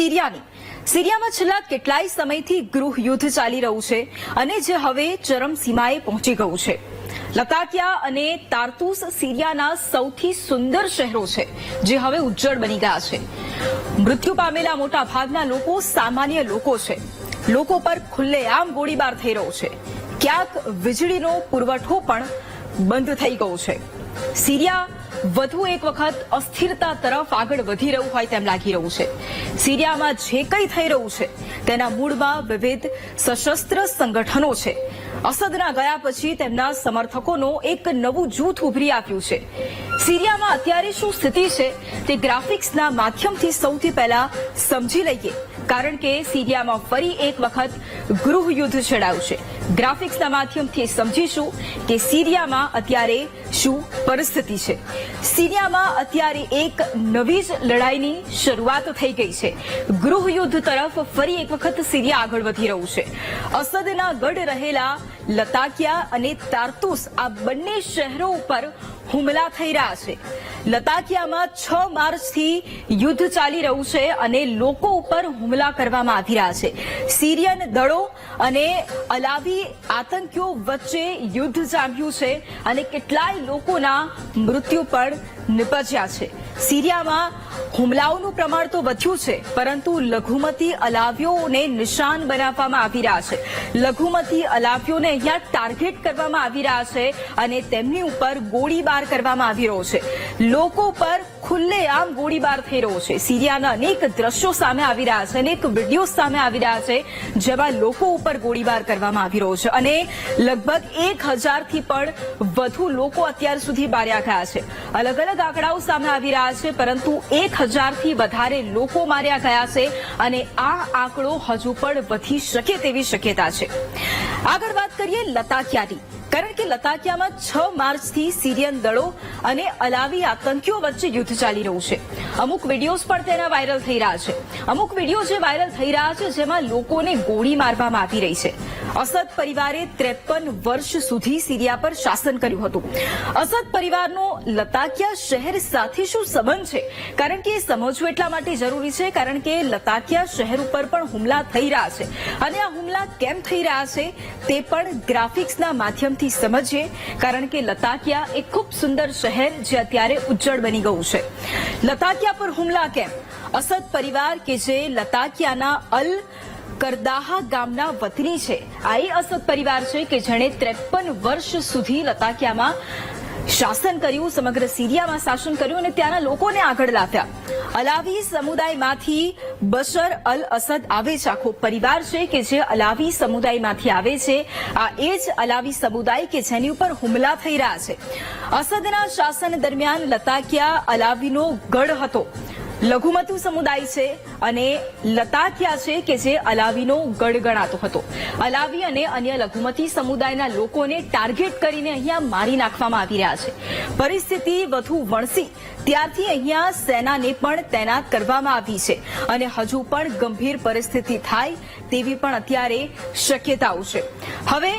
સિરિયાની. સિરિયામાં છેલ્લા કેટલાય સમયથી ગૃહ યુદ્ધ ચાલી રહ્યું છે અને જે હવે ચરમસીમાએ પહોંચી ગયું છે. લતાકિયા અને તારતુસ સિરિયાના સૌથી સુંદર શહેરો છે, જે હવે ઉજ્જળ બની ગયા છે. મૃત્યુ પામેલા મોટા ભાગના લોકો સામાન્ય લોકો છે. લોકો પર ખુલ્લેઆમ ગોળીબાર થઈ રહ્યો છે. ક્યાંક વીજળીનો પુરવઠો પણ બંધ થઈ ગયો છે. સિરિયા વધુ એક વખત અસ્થિરતા તરફ આગળ વધી રહ્યું હોય તેમ લાગી રહ્યું છે. સિરિયામાં જે કંઈ થઈ રહ્યું છે, તેના મૂળમાં વિવિધ સશસ્ત્ર સંગઠનો છે. અસદના ગયા પછી તેમના સમર્થકોનો એક નવું જૂથ ઉભરી આવ્યું છે. સિરિયામાં અત્યારે શું સ્થિતિ છે, તે ગ્રાફિક્સના માધ્યમથી સૌથી પહેલા સમજી લઈએ. કારણ કે સિરિયામાં ફરી એક વખત ગૃહ યુદ્ધ છેડાયું છે. ગ્રાફિક્સના માધ્યમથી સમજીશું કે સીરિયામાં અત્યારે શું પરિસ્થિતિ છે. સીરિયામાં અત્યારે એક નવી જ લડાઈની શરૂઆત થઈ ગઈ છે. ગૃહ યુદ્ધ તરફ ફરી એક વખત સીરિયા આગળ વધી રહ્યું છે. અસદના ગઢ રહેલા લતાકિયા અને તાર્તુસ આ બંને શહેરો ઉપર હુમલા થઈ રહ્યા છે. લતાકિયામાં છ માર્ચથી યુદ્ધ ચાલી રહ્યું છે અને લોકો ઉપર હુમલા કરવામાં આવી રહ્યા છે. સિરિયન દળો અને અલાવી આતંકીઓ વચ્ચે યુદ્ધ જામ્યું છે અને કેટલાય લોકોના મૃત્યુ પણ નિપજ્યા છે. સિરિયામાં હુમલાઓનું પ્રમાણ તો વધ્યું છે, પરંતુ લઘુમતી અલાવ્યોને નિશાન બનાવવામાં આવી રહ્યા છે. લઘુમતી અલાવ્યોને અહીંયા ટાર્ગેટ કરવામાં આવી રહ્યા છે અને તેમની ઉપર ગોળીબાર કરવામાં આવી રહ્યો છે. લોકો પર ખુલ્લેઆમ ગોળીબાર થઈ રહ્યો છે. સિરિયાના અનેક દ્રશ્યો સામે આવી રહ્યા છે અનેક વીડિયો સામે આવી રહ્યા છે, જેમાં લોકો ઉપર ગોળીબાર કરવામાં આવી રહ્યો છે અને લગભગ એક હજારથી પણ વધુ લોકો અત્યાર સુધી માર્યા ગયા છે. અલગ અલગ આંકડાઓ સામે આવી રહ્યા છે, પરંતુ એક હજારથી વધારે લોકો માર્યા ગયા છે અને આ આંકડો હજુ પણ વધી શકે તેવી શક્યતા છે. આગળ વાત કરીએ લતાકિયાની. કારણ કે લતાકિયામાં છ માર્ચથી સિરિયન દળો અને અલાવી આતંકીઓ વચ્ચે યુદ્ધ ચાલી રહ્યું છે. અમુક વિડીયોઝ પણ તેના વાયરલ થઈ રહ્યા છે. અમુક વીડિયો જે વાયરલ થઈ રહ્યા છે જેમાં લોકોને ગોળી મારવામાં આવી રહી છે. અસદ પરિવારે ત્રેપન વર્ષ સુધી સિરિયા પર શાસન કર્યું હતું. અસદ પરિવારનો લતાકિયા શહેર સાથે શું સંબંધ છે? કારણ કે એ સમજવું એટલા માટે જરૂરી છે, કારણ કે લતાકિયા શહેર ઉપર પણ હુમલા થઈ રહ્યા છે. અને આ હુમલા કેમ થઈ રહ્યા છે તે પણ ગ્રાફિક્સના માધ્યમથી સમજીએ, કારણ કે લતાકિયા એક ખૂબ સુંદર શહેર જે અત્યારે ઉજ્જળ બની ગયું છે. લતાકિયા પર હુમલા કેમ? અસદ પરિવાર કે જે લતાકિયાના અલ કરદાહા ગામના વતની છે. આ એ અસદ પરિવાર છે કે જેણે ત્રેપન વર્ષ સુધી લતાકિયામાં શાસન કર્યું, સમગ્ર સિરિયામાં શાસન કર્યું અને ત્યાંના લોકોને આગળ લાવ્યા. અલાવી સમુદાયમાંથી બશર અલ અસદ આવે છે. આખો પરિવાર છે કે જે અલાવી સમુદાયમાંથી આવે છે. આ એ જ અલાવી સમુદાય કે જેની ઉપર હુમલા થઈ રહ્યા છે. અસદના શાસન દરમિયાન લતાકિયા અલાવીનો ગઢ હતો. લઘુમતી સમુદાય છે અને લતાકિયા છે કે જે અલાવીનો ગડગણાતો હતો. અલાવી અને અન્ય લઘુમતી સમુદાયના લોકોને ટાર્ગેટ કરીને અહીંયા મારી નાખવામાં આવી રહ્યા છે. પરિસ્થિતિ વધુ વણસી, ત્યારથી અહીંયા સેનાને પણ તૈનાત કરવામાં આવી છે અને હજુ પણ ગંભીર પરિસ્થિતિ થાય તેવી પણ અત્યારે શક્યતાઓ છે. હવે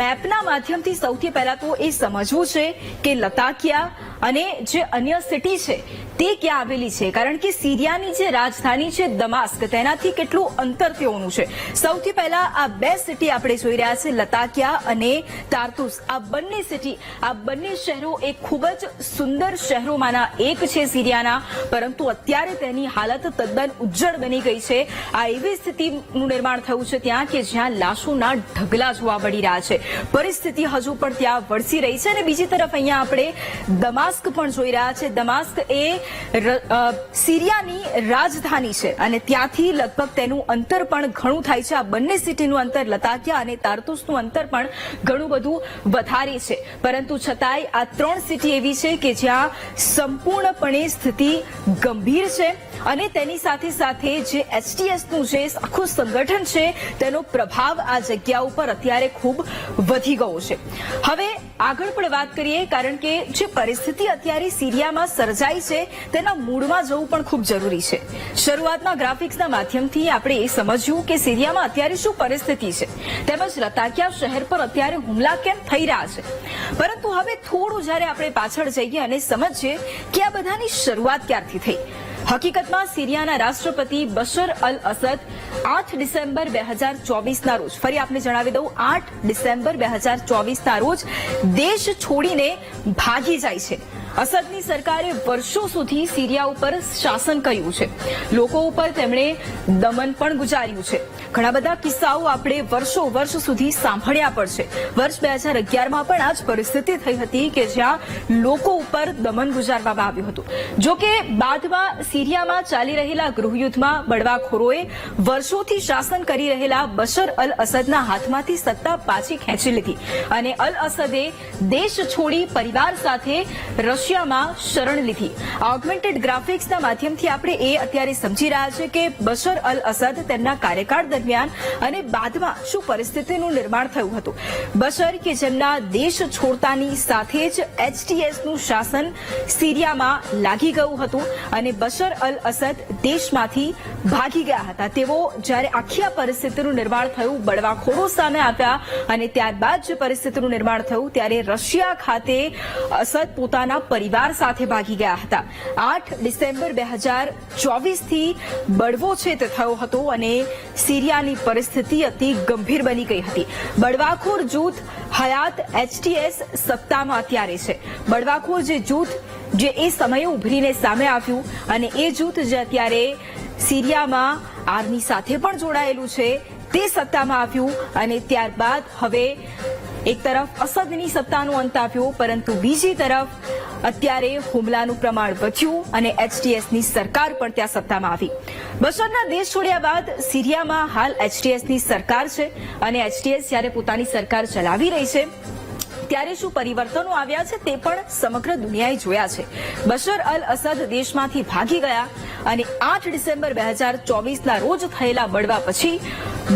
મેપના માધ્યમથી સૌથી પહેલા તો એ સમજવું છે કે લતાકિયા અને જે અન્ય સિટી છે, તે ક્યાં આવેલી છે? કારણ કે સિરિયાની જે રાજધાની છે, દમાસ્ક, તેનાથી કેટલું અંતર તેઓનું છે? સૌથી પહેલા આ બે સિટી આપણે જોઈ રહ્યા છે, લતાકિયા અને તારતુસ. આ બંને સિટી આ બંને શહેરો એ ખૂબ જ સુંદર શહેરોમાંના એક છે સીરિયાના, પરંતુ અત્યારે તેની હાલત તદ્દન ઉજ્જળ બની ગઈ છે. આ એવી સ્થિતિનું નિર્માણ થયું છે ત્યાં કે જ્યાં લાશોના ઢગલા જોવા મળી રહ્યા છે. પરિસ્થિતિ હજુ પણ ત્યાં વળસી રહી છે અને બીજી તરફ અહીંયા આપણે દમાસ્ક પણ જોઈ રહ્યા છે. દમાસ્ક એ સિરિયાની રાજધાની છે અને ત્યાંથી લગભગ તેનું અંતર પણ ઘણું થાય છે. આ બંને સિટીનું અંતર, લતાકિયા અને તારતુસનું અંતર પણ ઘણું બધું વધારે છે. પરંતુ છતાંય આ ત્રણ સિટી એવી છે કે જ્યાં સંપૂર્ણપણે સ્થિતિ ગંભીર છે. અને તેની સાથે સાથે જે એસટીએસનું જે આખું સંગઠન છે, તેનો પ્રભાવ આ જગ્યા ઉપર અત્યારે ખૂબ વધી ગયો છે. હવે આગળ પણ વાત કરીએ, કારણ કે જે પરિસ્થિતિ અત્યારે સિરિયામાં સર્જાઈ છે, તેના મૂળમાં જવું પણ ખૂબ જરૂરી છે. શરૂઆતમાં ગ્રાફિક્સના માધ્યમથી આપણે એ સમજ્યું કે સિરિયામાં અત્યારે શું પરિસ્થિતિ છે. તેમજ લતાકિયા શહેર પર અત્યારે હુમલા કેમ થઈ રહ્યા છે. પરંતુ હવે થોડું જ્યારે આપણે પાછળ જઈએ અને સમજીએ કે આ બધાની શરૂઆત ક્યારથી થઈ? હકીકતમાં સિરિયાના રાષ્ટ્રપતિ બશર અલ અસદ આઠ ડિસેમ્બર બે હજાર ચોવીસના રોજ, ફરી આપને જણાવી દઉં, આઠ ડિસેમ્બર બે હજાર ચોવીસના રોજ દેશ છોડીને ભાગી જાય છે. અસદની સરકારે વર્ષો સુધી સિરિયા ઉપર શાસન કર્યું છે. લોકો ઉપર તેમણે દમન પણ ગુજાર્યું છે. ઘણા બધા કિસ્સાઓ આપણે વર્ષો વર્ષ સુધી સાંભળ્યા પડશે વર્ષ બે હજાર અગિયારમાં પણ આ જ પરિસ્થિતિ થઈ હતી કે જ્યાં લોકો ઉપર દમન ગુજારવામાં આવ્યું હતું. જો બાદમાં સિરિયામાં ચાલી રહેલા ગૃહયુદ્ધમાં બળવાખોરોએ વર્ષોથી શાસન કરી રહેલા બશર અલ અસદના હાથમાંથી સત્તા પાછી ખેંચી લીધી અને અલ અસદે દેશ છોડી પરિવાર સાથે રશિયામાં શરણ લીધી. ઓગમેન્ટેડ ગ્રાફિક્સના માધ્યમથી આપણે એ અત્યારે સમજી રહ્યા છે કે બશર અલ અસદ તેમના કાર્યકાળ દરમિયાન અને બાદમાં શું પરિસ્થિતિનું નિર્માણ થયું હતું? બશર કે દેશ છોડતાની સાથે જ એચટીએસનું શાસન સિરિયામાં લાગી ગયું હતું અને બશર અલ અસદ દેશમાંથી ભાગી ગયા હતા. તેઓ જ્યારે આખી આ પરિસ્થિતિનું નિર્માણ થયું, બળવાખોરો સામે આવ્યા અને ત્યારબાદ જે પરિસ્થિતિનું નિર્માણ થયું, ત્યારે રશિયા ખાતે અસદ પોતાના પરિવાર સાથે ભાગી ગયા હતા. આઠ ડિસેમ્બર બે હજાર ચોવીસથી બળવો છે તે થયો હતો અને સિરિયાની પરિસ્થિતિ અતિ ગંભીર બની ગઈ હતી. બળવાખોર જૂથ હયાત એચટીએસ સત્તામાં અત્યારે છે. બળવાખોર જે જૂથ જે એ સમયે ઉભરીને સામે આવ્યું અને એ જૂથ જે અત્યારે સિરિયામાં આર્મી સાથે પણ જોડાયેલું છે, તે સત્તામાં આવ્યું અને ત્યારબાદ હવે એક તરફ અસદની સત્તાનો અંત આવ્યો, પરંતુ બીજી તરફ અત્યારે હુમલાનું પ્રમાણ વધ્યું અને એચટીએસની સરકાર પણ ત્યાં સત્તામાં આવી. બશરના દેશ છોડ્યા બાદ સિરિયામાં હાલ એચટીએસની સરકાર છે અને એચટીએસ જ્યારે પોતાની સરકાર ચલાવી રહી છે, ત્યારે શું પરિવર્તનો આવ્યા છે તે પણ સમગ્ર દુનિયાએ જોયા છે. બશર અલ અસદ દેશમાંથી ભાગી ગયા અને આઠ ડિસેમ્બર બે હજાર ચોવીસના રોજ થયેલા બળવા પછી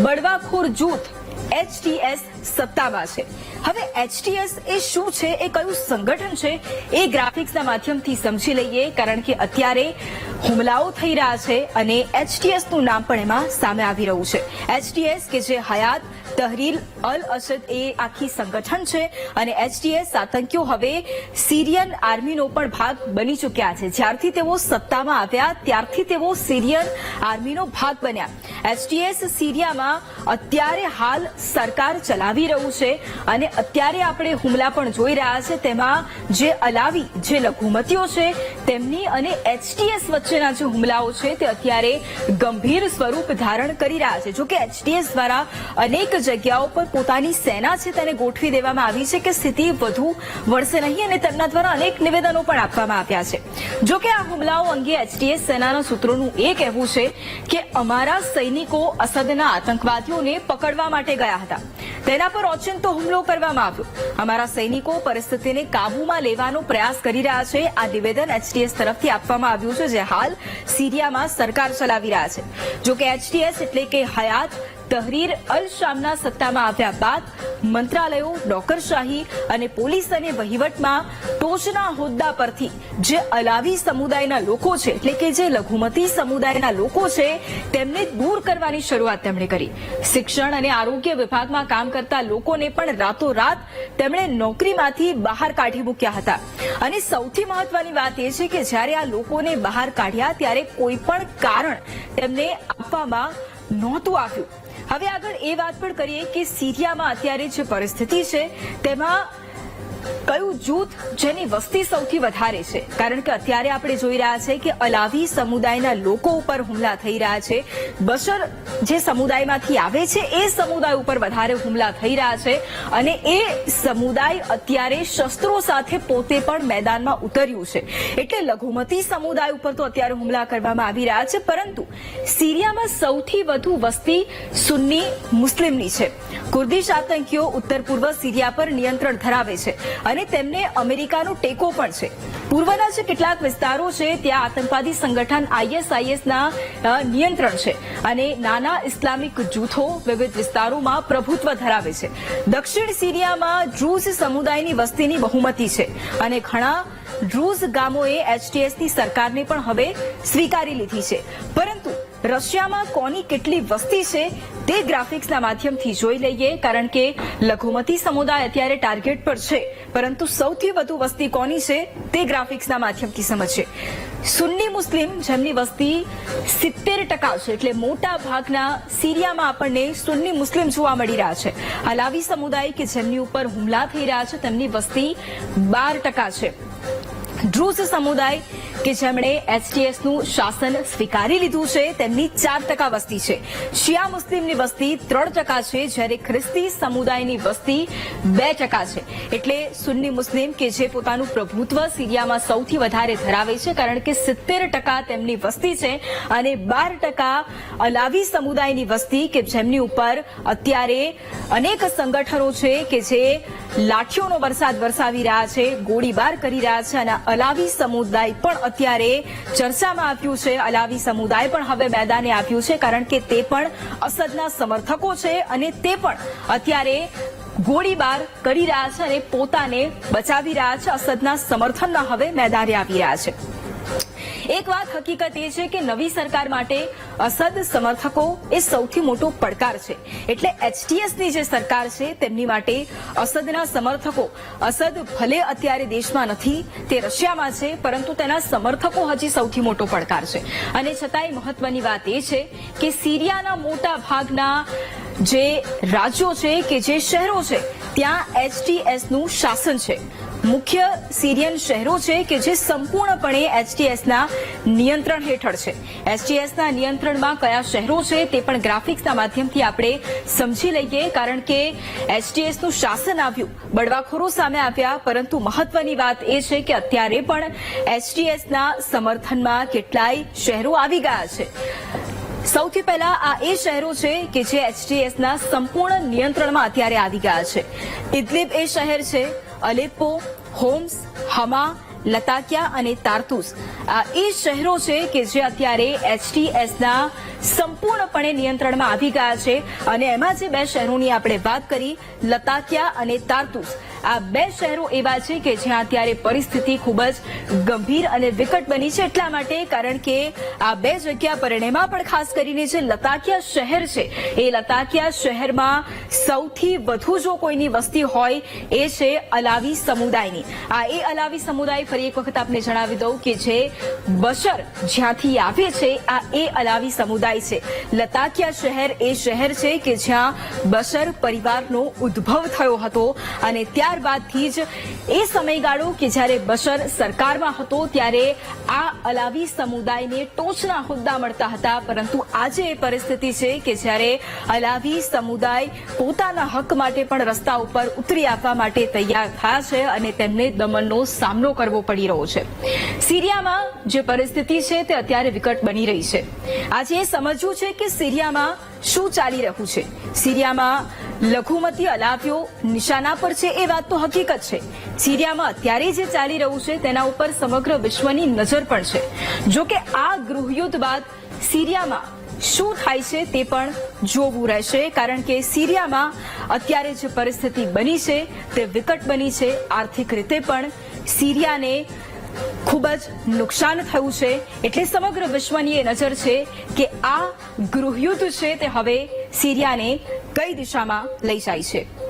બળવાખોર જૂથ એચટીએસ સત્તામાં છે. હવે એચટીએસ એ શું છે? એ કયું સંગઠન છે? એ ગ્રાફિક્સના માધ્યમથી સમજી લઈએ, કારણ કે અત્યારે હુમલાઓ થઈ રહ્યા છે અને એચટીએસનું નામ પણ એમાં સામે આવી રહ્યું છે. એચટીએસ કે જે હયાત તહરીર અલ અસદ એ આખી સંગઠન છે અને એચડીએસ આતંકીઓ હવે સિરિયન આર્મીનો પણ ભાગ બની ચૂક્યા છે. જ્યારથી તેઓ સત્તામાં આવ્યા, ત્યારથી તેઓ સિરિયન આર્મીનો ભાગ બન્યા. એચડીએસ સિરિયામાં અત્યારે હાલ સરકાર ચલાવી રહ્યું છે અને અત્યારે આપણે હુમલા પણ જોઈ રહ્યા છે. તેમાં જે અલાવી, જે લઘુમતીઓ છે, તેમની અને એચટીએસ વચ્ચેના જે હુમલાઓ છે તે અત્યારે ગંભીર સ્વરૂપ ધારણ કરી રહ્યા છે. જોકે એચટીએસ દ્વારા અનેક જગ્યાઓ પર પોતાની સેના છે તેને ગોઠવી દેવામાં આવી છે કે સ્થિતિ વધુ વળશે નહીં અને તેમના દ્વારા અનેક નિવેદનો પણ આપવામાં આવ્યા છે. જો કે આ હુમલાઓ અંગે એચટીએસ સેનાના સૂત્રોનું એ કહેવું છે કે અમારા સૈનિકો અસદના આતંકવાદીઓને પકડવા માટે ગયા હતા. તેના પર ઓચિંતો હુમલો કરવામાં આવ્યો. અમારા સૈનિકો પરિસ્થિતિને કાબૂમાં લેવાનો પ્રયાસ કરી રહ્યા છે. આ નિવેદન એચટીએસ તરફથી આપવામાં આવ્યું છે, જે હાલ સીરિયામાં સરકાર ચલાવી રહ્યા છે. જો કે એચટીએસ એટલે કે હયાત તહરીર અલ શામના સત્તામાં આવ્યા બાદ મંત્રાલયો, નોકરશાહી અને પોલીસ અને વહીવટમાં ટોચના હોદ્દા પરથી જે અલાવી સમુદાયના લોકો છે, એટલે કે જે લઘુમતી સમુદાયના લોકો છે, તેમને દૂર કરવાની શરૂઆત તેમણે કરી. શિક્ષણ અને આરોગ્ય વિભાગમાં કામ કરતા લોકોને પણ રાતોરાત તેમણે નોકરીમાંથી બહાર કાઢી મૂક્યા હતા. અને સૌથી મહત્વની વાત એ છે કે જ્યારે આ લોકોને બહાર કાઢ્યા, ત્યારે કોઈ પણ કારણ તેમને આપવામાં નહોતું આવ્યું. હવે આગળ એ વાત પણ કરીએ કે સિરિયામાં અત્યારે જે પરિસ્થિતિ છે તેમાં કયું જૂથ જેની વસ્તી સૌથી વધારે છે? કારણ કે અત્યારે આપણે જોઈ રહ્યા છે કે અલાવી સમુદાયના લોકો ઉપર હુમલા થઈ રહ્યા છે. બશર જે સમુદાયમાંથી આવે છે, એ સમુદાય ઉપર વધારે હુમલા થઈ રહ્યા છે અને એ સમુદાય અત્યારે શસ્ત્રો સાથે પોતે પણ મેદાનમાં ઉતર્યું છે. એટલે લઘુમતી સમુદાય ઉપર તો અત્યારે હુમલા કરવામાં આવી રહ્યા છે, પરંતુ સિરિયામાં સૌથી વધુ વસ્તી સુન્ની મુસ્લિમની છે. કુર્દીશ આતંકીઓ ઉત્તર પૂર્વ સિરિયા પર નિયંત્રણ ધરાવે છે. અને તેમને અમેરિકાનો ટેકો પણ છે. પૂર્વના જે કેટલાક વિસ્તારો છે, ત્યાં આતંકવાદી સંગઠન આઈએસઆઈએસના નિયંત્રણ છે અને નાના ઇસ્લામિક જૂથો વિવિધ વિસ્તારોમાં પ્રભુત્વ ધરાવે છે. દક્ષિણ સિરિયામાં ડ્રુઝ સમુદાયની વસ્તીની બહુમતી છે અને ઘણા ડ્રુઝ ગામોએ એચટીએસની સરકારને પણ હવે સ્વીકારી લીધી છે. પરંતુ રશિયામાં કોની કેટલી વસ્તી છે તે ગ્રાફિક્સના માધ્યમથી જોઈ લઈએ, કારણ કે લઘુમતી સમુદાય અત્યારે ટાર્ગેટ પર છે. પરંતુ સૌથી વધુ વસ્તી કોની છે તે ગ્રાફિક્સના માધ્યમથી સમજીએ. સુન્ની મુસ્લિમ જેમની વસ્તી સિત્તેર ટકા છે, એટલે મોટા ભાગના સિરિયામાં આપણને સુન્ની મુસ્લિમ જોવા મળી રહ્યા છે. અલાવી સમુદાય કે જેમની ઉપર હુમલા થઈ રહ્યા છે, તેમની વસ્તી બાર ટકા છે. ડ્રુઝ સમુદાય કે જેમણે એસટીએસનું શાસન સ્વીકારી લીધું છે, તેમની ચાર ટકા વસ્તી છે. શિયા મુસ્લિમની વસ્તી ત્રણ ટકા છે, જ્યારે ખ્રિસ્તી સમુદાયની વસ્તી બે ટકા છે. એટલે સુન્ની મુસ્લિમ કે જે પોતાનું પ્રભુત્વ સિરિયામાં સૌથી વધારે ધરાવે છે, કારણ કે સિત્તેર ટકા તેમની વસ્તી છે અને બાર ટકા અલાવી સમુદાયની વસ્તી કે જેમની ઉપર અત્યારે અનેક સંગઠનો છે કે જે લાઠીઓનો વરસાદ વરસાવી રહ્યા છે, ગોળીબાર કરી રહ્યા છે અને અલાવી સમુદાય પણ અત્યારે ચર્ચામાં આવ્યું છે. અલાવી સમુદાય પણ હવે મેદાને આવ્યું છે કારણ કે તે પણ અસદના સમર્થકો છે અને તે પણ અત્યારે ગોળીબાર કરી રહ્યા છે અને પોતાને બચાવી રહ્યા છે. અસદના સમર્થનમાં હવે મેદાને આવી રહ્યા છે. એક વાત હકીકત એ છે કે નવી સરકાર માટે અસદ સમર્થકો એ સૌથી મોટો પડકાર છે. એટલે એચટીએસની જે સરકાર છે, તેમની માટે અસદના સમર્થકો, અસદ ભલે અત્યારે દેશમાં નથી, તે રશિયામાં છે, પરંતુ તેના સમર્થકો હજી સૌથી મોટો પડકાર છે. અને છતાંય મહત્વની વાત એ છે કે સિરિયાના મોટા ભાગના જે રાજ્યો છે કે જે શહેરો છે, ત્યાં એચટીએસનું શાસન છે. મુખ્ય સિરિયન શહેરો છે કે જે સંપૂર્ણપણે એચટીએસના નિયંત્રણ હેઠળ છે. એચટીએસના નિયંત્રણમાં કયા શહેરો છે તે પણ ગ્રાફિક્સના માધ્યમથી આપણે સમજી લઈએ, કારણ કે એચટીએસનું શાસન આવ્યું, બળવાખોરો સામે આવ્યા, પરંતુ મહત્વની વાત એ છે કે અત્યારે પણ એચટીએસના સમર્થનમાં કેટલાય શહેરો આવી ગયા છે. સૌથી પહેલા આ એ શહેરો છે કે જે એચટીએસના સંપૂર્ણ નિયંત્રણમાં અત્યારે આવી ગયા છે. ઇદલીબ એ શહેર છે અલેપ્પો, હોમ્સ, હમા, લતાકિયા અને તારતુસ. આ એ શહેરો છે કે જે અત્યારે એચટીએસના સંપૂર્ણપણે નિયંત્રણમાં આવી ગયા છે. અને એમાં જે બે શહેરોની આપણે વાત કરી, લતાકિયા અને તાર્તુસ. આ બે શહેરો એવા છે કે જ્યાં અત્યારે પરિસ્થિતિ ખૂબ જ ગંભીર અને વિકટ બની છે એટલા માટે કારણ કે આ બે જગ્યા પરિણયમાં પણ ખાસ કરીને જે લતાકિયા શહેર છે, એ લતાકિયા શહેરમાં સૌથી વધુ જો કોઈની વસ્તી હોય એ છે અલાવી સમુદાયની. આ એ અલાવી સમુદાય ફરી એક વખત આપને જણાવી દઉં કે જે બશર જ્યાંથી આવે છે, આ એ અલાવી સમુદાય છે. લતાકિયા શહેર એ શહેર છે કે જ્યાં બશર પરિવારનો ઉદ્ભવ થયો હતો અને ત્યારબાદથી જ એ સમયગાળો કે જ્યારે બશર સરકારમાં હતો ત્યારે આ અલાવી સમુદાયને ટોચના હોદ્દા મળતા હતા. પરંતુ આજે એ પરિસ્થિતિ છે કે જ્યારે અલાવી સમુદાય પોતાના હક માટે પણ રસ્તા ઉપર ઉતરી આવવા માટે તૈયાર થયા છે અને તેમને દમનનો સામનો કરવો પડી રહ્યો છે. સિરિયામાં જે પરિસ્થિતિ છે તે અત્યારે વિકટ બની રહી છે. આજે એ સમજવું છે કે સિરિયામાં શું ચાલી રહ્યું છે? સિરિયામાં લઘુમતી અલાવ્યો નિશાના પર છે એ વાત તો હકીકત છે. સિરિયામાં અત્યારે જે ચાલી રહ્યું છે તેના ઉપર સમગ્ર વિશ્વની નજર પણ છે. જો કે આ ગૃહયુદ્ધ બાદ સિરિયામાં શું થાય છે તે પણ જોવું રહેશે, કારણ કે સિરિયામાં અત્યારે જે પરિસ્થિતિ બની છે તે વિકટ બની છે. આર્થિક રીતે પણ સિરિયાને ખૂબ જ નુકસાન થયું છે. એટલે સમગ્ર વિશ્વની એ નજર છે કે આ ગૃહયુદ્ધ છે તે હવે સિરિયાને કઈ દિશામાં લઈ જાય છે.